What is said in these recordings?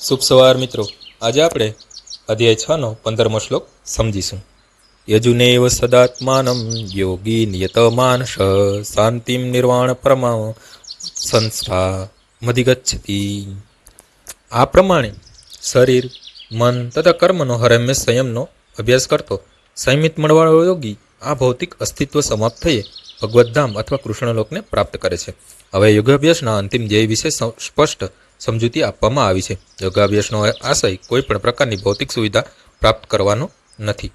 શુભ સવાર મિત્રો. આજે આપણે અધ્યાય છ નો પંદરમો શ્લોક સમજીશું. યજુનેવ સદાત્માનમ યોગી નિયતમાનસ શાંતિમ નિર્વાણ પરમા, સંસ્થા મધિગચ્છતિ. આ પ્રમાણે શરીર, મન તથા કર્મનો હરમ્ય સંયમનો અભ્યાસ કરતો સંયમિત મળવાળો યોગી આ ભૌતિક અસ્તિત્વ સમાપ્ત થઈએ ભગવદ્ધામ અથવા કૃષ્ણલોકને પ્રાપ્ત કરે છે. હવે યોગાભ્યાસના અંતિમ ધ્યેય વિશે સ્પષ્ટ સમજૂતી આપવામાં આવી છે. યોગાભ્યાસનો આશય કોઈ પણ પ્રકારની ભૌતિક સુવિધા પ્રાપ્ત કરવાનો નથી.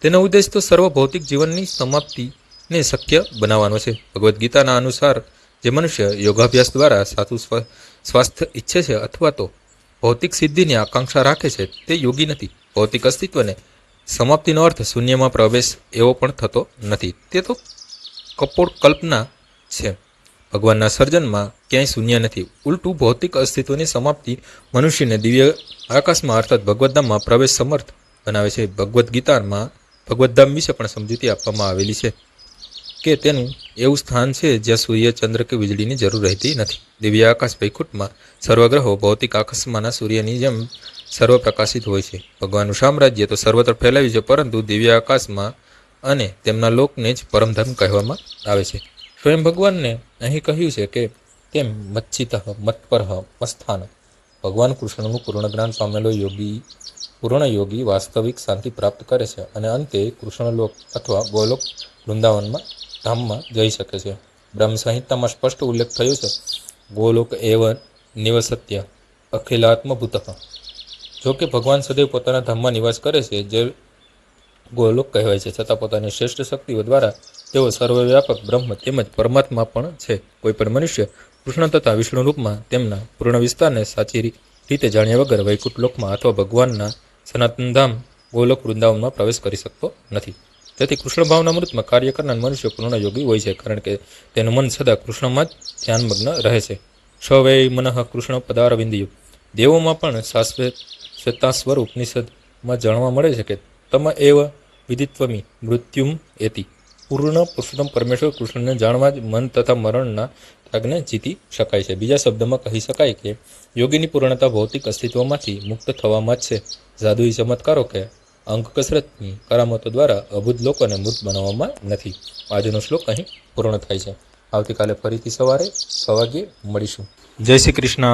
તેનો ઉદ્દેશ તો સર્વ ભૌતિક જીવનની સમાપ્તિને શક્ય બનાવવાનો છે. ભગવદ્ ગીતાના અનુસાર જે મનુષ્ય યોગાભ્યાસ દ્વારા સાચું સ્વ, સ્વાસ્થ્ય ઈચ્છે છે અથવા તો ભૌતિક સિદ્ધિની આકાંક્ષા રાખે છે, તે યોગી નથી. ભૌતિક અસ્તિત્વને સમાપ્તિનો અર્થ શૂન્યમાં પ્રવેશ એવો પણ થતો નથી. તે તો કપોળ કલ્પના છે. ભગવાનના સર્જનમાં ક્યાંય શૂન્ય નથી. ઉલટું ભૌતિક અસ્તિત્વની સમાપ્તિ મનુષ્યને દિવ્ય આકાશમાં અર્થાત ભગવદ્ધામમાં પ્રવેશ સમર્થ બનાવે છે. ભગવદ્ ગીતામાં ભગવદ્ધામ વિશે પણ સમજૂતી આપવામાં આવેલી છે કે તેનું એવું સ્થાન છે જ્યાં સૂર્ય, ચંદ્ર કે વીજળીની જરૂર રહેતી નથી. દિવ્ય આકાશ વૈકુંઠમાં સર્વગ્રહો ભૌતિક આકાશમાંના સૂર્યની જેમ સર્વ પ્રકાશિત હોય છે. ભગવાનનું સામ્રાજ્ય તો સર્વત્ર ફેલાવ્યું છે, પરંતુ દિવ્ય આકાશમાં અને તેમના લોકને જ પરમધામ કહેવામાં આવે છે. સ્વયં ભગવાનને અહીં કહ્યું છે કે તેમ મચ્છિત, મત્પર, મસ્થાન. ભગવાન કૃષ્ણનું પૂર્ણ જ્ઞાન પામેલો યોગી પૂર્ણ યોગી વાસ્તવિક શાંતિ પ્રાપ્ત કરે છે અને અંતે કૃષ્ણલોક અથવા ગોલોક વૃંદાવનમાં, ધામમાં જઈ શકે છે. બ્રહ્મ સંહિતામાં સ્પષ્ટ ઉલ્લેખ થયો છે, ગોલોક એવ નિવસત્ય, અખિલાત્મભૂત. જો કે ભગવાન સદૈવ પોતાના ધામમાં નિવાસ કરે છે, જે ગોલોક કહેવાય છે. છતાં પોતાની શ્રેષ્ઠ શક્તિઓ દ્વારા તેઓ સર્વવ્યાપક બ્રહ્મ તેમજ પરમાત્મા પણ છે. કોઈપણ મનુષ્ય કૃષ્ણ તથા વિષ્ણુ રૂપમાં તેમના પૂર્ણ વિસ્તારને સાચી રીતે જાણ્યા વગર વૈકુંઠ લોકમાં અથવા ભગવાનના સનાતન ધામ ગોલોક વૃંદાવનમાં પ્રવેશ કરી શકતો નથી. તેથી કૃષ્ણ ભાવના મૃતમાં કાર્ય કરનાર મનુષ્ય પૂર્ણ યોગી હોય છે, કારણ કે તેનું મન સદા કૃષ્ણમાં જ ધ્યાનમગ્ન રહે છે. સવૈ મનઃ કૃષ્ણ પદારવિંદિયો. દેવોમાં પણ શાશ્વત શ્વેતાસ્વર ઉપનિષદમાં જાણવા મળે છે કે તમ એવ વિદિત્વમી મૃત્યુમ એતિ. પૂર્ણ પુરુષોત્તમ પરમેશ્વર કૃષ્ણને જાણવા જ મન તથા મરણના ત્યાગને જીતી શકાય છે. બીજા શબ્દમાં કહી શકાય કે યોગીની પૂર્ણતા ભૌતિક અસ્તિત્વમાંથી મુક્ત થવામાં જ છે. જાદુઈ ચમત્કારો કે અંક કસરતની કરામતો દ્વારા અભૂત લોકોને મૃત બનાવવામાં નથી. આજનો શ્લોક અહીં પૂર્ણ થાય છે. આવતીકાલે ફરીથી સવારે છ વાગ્યે મળીશું. જય શ્રી કૃષ્ણ.